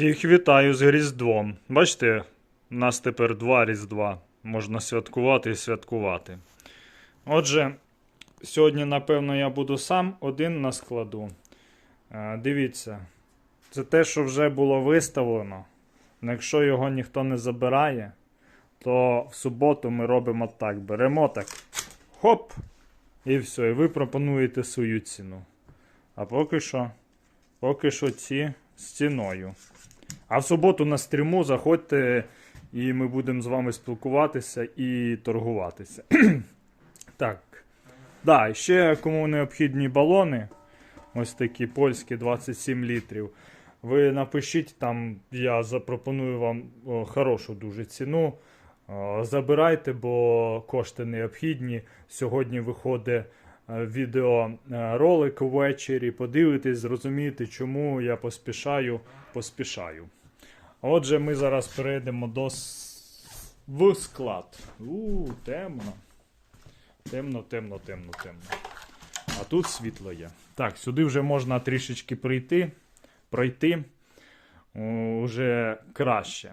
Всіх вітаю з Різдвом. Бачите, у нас тепер два Різдва. Можна святкувати і святкувати. Отже, сьогодні, напевно, я буду сам один на складу. Е, Дивіться, це те, що вже було виставлено. Ну, Якщо його ніхто не забирає, то в суботу ми робимо так: беремо так. Хоп! І все, і ви пропонуєте свою ціну. А поки що, поки що ці з ціною. А в суботу на стріму заходьте, і ми будемо з вами спілкуватися і торгуватися. так. Да, ще кому необхідні балони, ось такі польські 27 літрів. Ви напишіть там, я запропоную вам хорошу дуже ціну. Забирайте, бо кошти необхідні. Сьогодні виходить відеоролик ввечері. Подивитесь, зрозумієте, чому я поспішаю, поспішаю. Отже, ми зараз перейдемо до в склад. У, темно. Темно, темно, темно, темно. А тут світло є. Так, сюди вже можна трішечки прийти, пройти. О, Уже краще.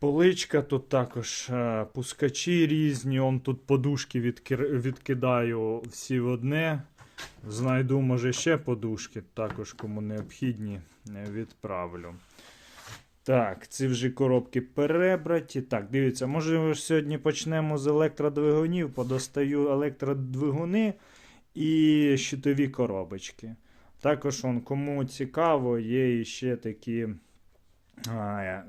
Поличка тут також е, пускачі різні. Он тут подушки відкидаю всі в одне. Знайду, може, ще подушки, також кому необхідні, е, відправлю. Так, ці вже коробки перебраті. Так, дивіться, може ж сьогодні почнемо з електродвигунів. Подостаю електродвигуни і щитові коробочки. Також, он, кому цікаво, є ще такі. А,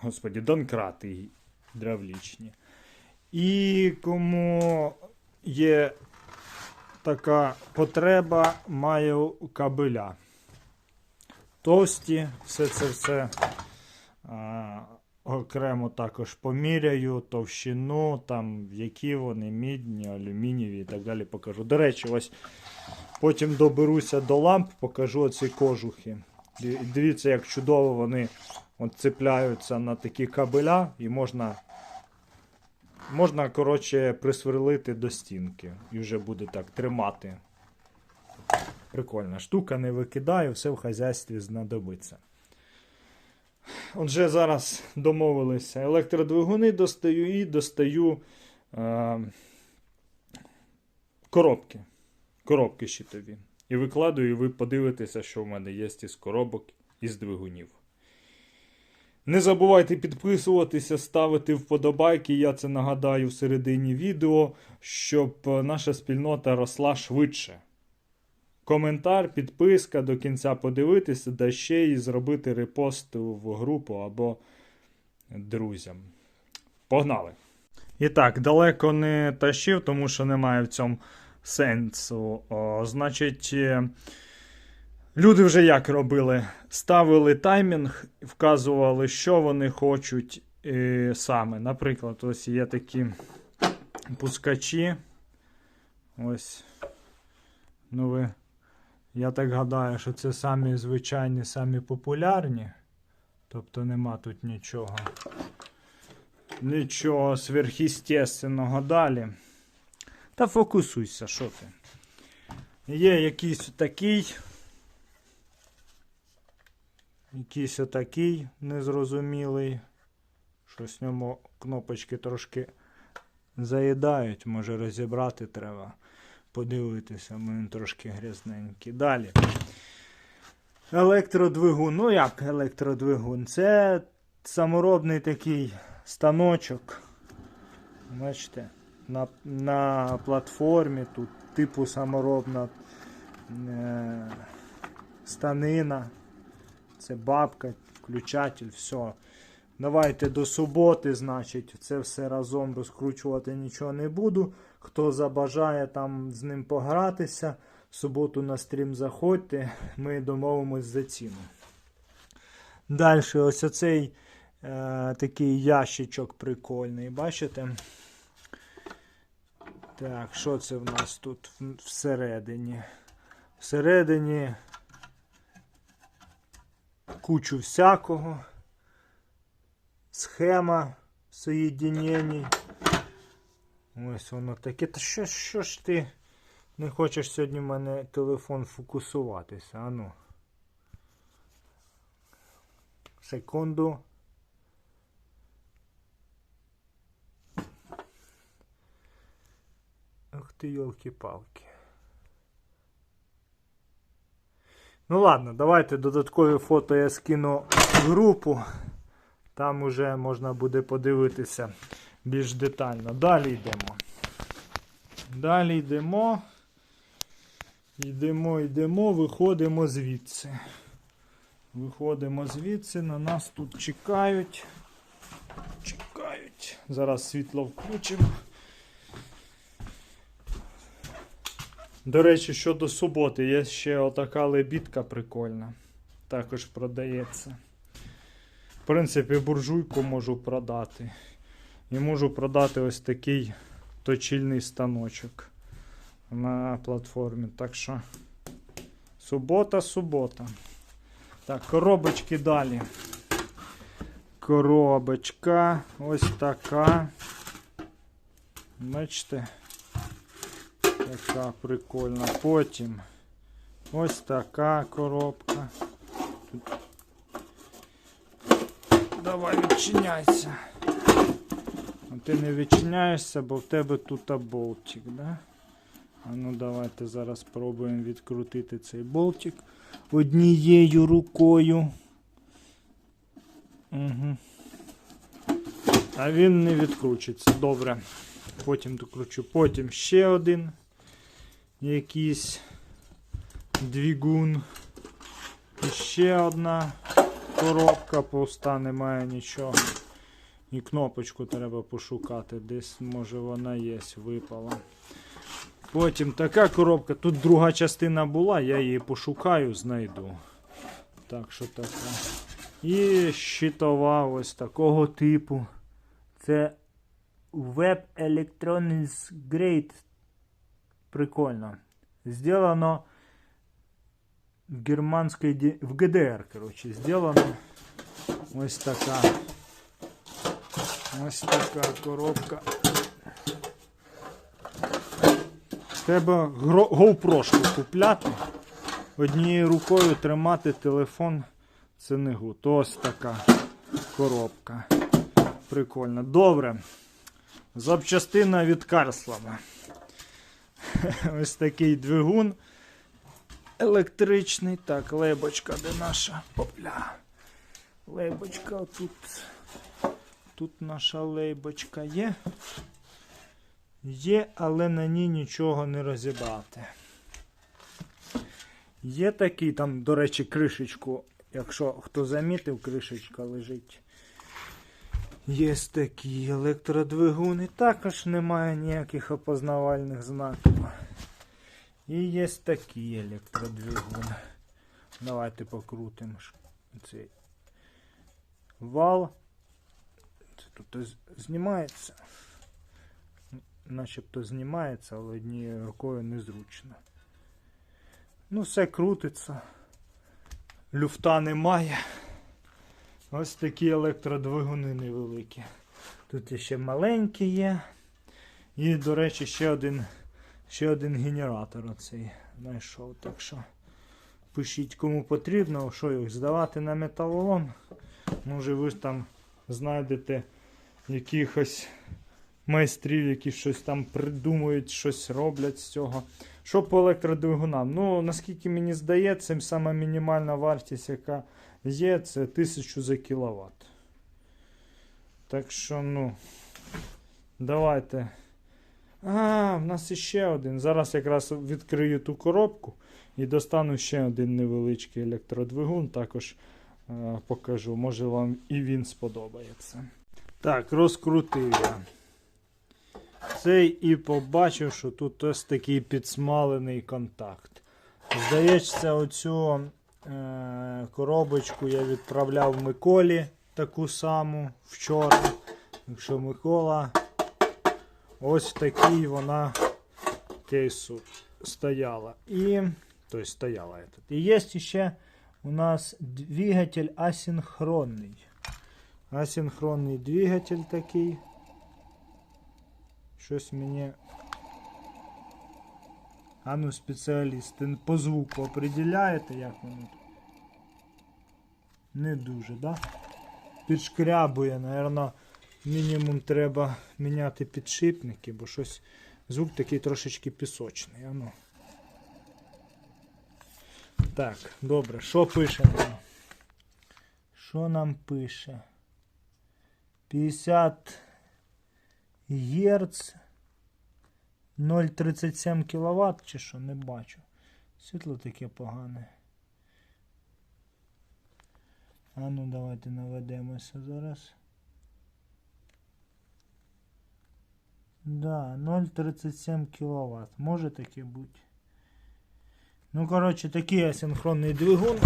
господі, донкрати дравлічні. І кому є така потреба, маю кабеля. Товсті, все це все а, окремо також поміряю, товщину, там, які вони, мідні, алюмінієві і так далі покажу. До речі, ось потім доберуся до ламп, покажу оці кожухи. Дивіться, як чудово вони от цепляються на такі кабеля і можна. Можна, коротше, присверлити до стінки і вже буде так тримати. Прикольна штука, не викидаю, все в хазяйстві знадобиться. Отже, зараз домовилися. Електродвигуни достаю і достаю е, коробки. Коробки щитові. І викладаю, і ви подивитеся, що в мене є із коробок із двигунів. Не забувайте підписуватися, ставити вподобайки. Я це нагадаю в середині відео, щоб е, наша спільнота росла швидше. Коментар, підписка до кінця подивитися, да ще й зробити репост в групу або друзям. Погнали! І так, далеко не тащив, тому що немає в цьому сенсу. О, значить. Люди вже як робили? Ставили таймінг, вказували, що вони хочуть е, саме. Наприклад, ось є такі пускачі. Ось. Ну ви. Я так гадаю, що це самі звичайні, самі популярні. Тобто нема тут нічого. Нічого сверхъестественного далі. Та фокусуйся, що ти. Є якийсь такий. Якийсь отакий незрозумілий. Щось в ньому кнопочки трошки заїдають, може розібрати треба. Подивитися, він трошки грязненький. Далі. Електродвигун. Ну як електродвигун? Це саморобний такий станочок. Бачите, на, на платформі тут типу саморобна е, станина. Це бабка, включатель, все. Давайте до суботи, значить, це все разом розкручувати нічого не буду. Хто забажає там з ним погратися, в суботу на стрім заходьте, ми домовимось за ціну. Далі, ось оцей е, такий ящичок прикольний, бачите? Так, що це в нас тут всередині? Всередині кучу всякого. Схема соєдинєній. Ось воно таке. Та що, що ж ти не хочеш сьогодні в мене телефон фокусуватися? Ану. Секунду. Ух ти, йолки-палки. Ну ладно, давайте додаткові фото я скину в групу. Там уже можна буде подивитися більш детально. Далі йдемо. Далі йдемо. Йдемо, йдемо, виходимо звідси. Виходимо звідси, на нас тут чекають. Чекають. Зараз світло включимо. До речі, щодо суботи, є ще отака лебідка прикольна. Також продається. В принципі, буржуйку можу продати. І можу продати ось такий точильний станочок на платформі. Так що субота, субота. Так, коробочки далі. Коробочка ось така. Бачите? Така прикольна. Потім ось така коробка. Тут... Давай відчиняйся. А ти не відчиняєшся, бо в тебе тут болтик, да? А ну давайте зараз спробуємо відкрутити цей болтик однією рукою. Угу. А він не відкручиться. Добре. Потім докручу. Потім ще один якийсь двигун. І ще одна коробка пуста, немає нічого. І кнопочку треба пошукати. Десь може вона є, випала. Потім така коробка. Тут друга частина була, я її пошукаю, знайду. Так що така. І щитова ось такого типу. Це Web Electronics Grade. Прикольно. Сделано в германській ді- в ГДР, коротше, сделано ось така. Ось така коробка. Треба GoPro купляти. Однією рукою тримати телефон це не гуд. Ось така коробка. Прикольно. Добре. Запчастина від Карслава. Ось такий двигун електричний. Так, лебочка, де наша? Опля. Лейбочка тут. Тут наша лейбочка є. Є, але на ній нічого не розібрати. Є такий там, до речі, кришечку. Якщо хто замітив, кришечка лежить. Є такі електродвигуни. Також немає ніяких опознавальних знаків. І є такі електродвигуни. Давайте покрутимо цей вал. Це тут знімається. Начебто знімається, але однією рукою незручно. Ну, все крутиться. Люфта немає. Ось такі електродвигуни невеликі. Тут ще маленькі є. І, до речі, ще один, ще один генератор оцей знайшов. Так що пишіть кому потрібно, що їх здавати на металолом. Може ви там знайдете якихось майстрів, які щось там придумують, щось роблять з цього. Що по електродвигунам? Ну, наскільки мені здається, сама мінімальна вартість, яка є, це 1000 за кіловат. Так що, ну, давайте. А, в нас іще один. Зараз якраз відкрию ту коробку і достану ще один невеличкий електродвигун. Також е, покажу. Може вам і він сподобається. Так, розкрутив я. Цей і побачив, що тут ось такий підсмалений контакт. Здається, оцю е, коробочку я відправляв Миколі таку саму вчора. Якщо Микола ось в такій вона кейсу стояла. І, тобто стояла. я тут. І є ще у нас двигатель асинхронний. Асинхронний двигатель такий. Щось мені. А ну, спеціалісти, по звуку определяєте, як воно? Не дуже, да? Підшкрябує, напевно, мінімум треба міняти підшипники, бо щось звук такий трошечки пісочний. Ану. Так, добре, що пише нам? Що нам пише? 50 Герц 0,37 кВт чи що, не бачу. Світло таке погане. А ну давайте наведемося зараз. Да, 0,37 кВт. Може таке бути. Ну, коротше, такий асинхронний двигун.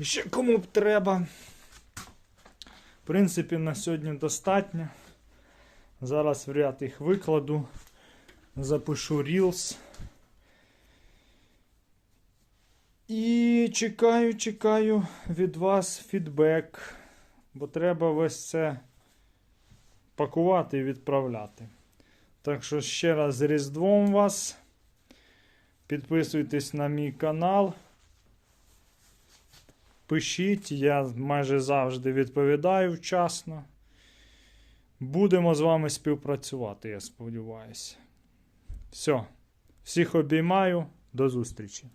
Ще кому б треба. В принципі, на сьогодні достатньо. Зараз в ряд їх викладу. Запишу Reels. І чекаю, чекаю від вас фідбек. Бо треба весь це пакувати і відправляти. Так що ще раз з Різдвом вас. Підписуйтесь на мій канал. Пишіть, я майже завжди відповідаю вчасно. Будемо з вами співпрацювати, я сподіваюся. Все. Всіх обіймаю. До зустрічі.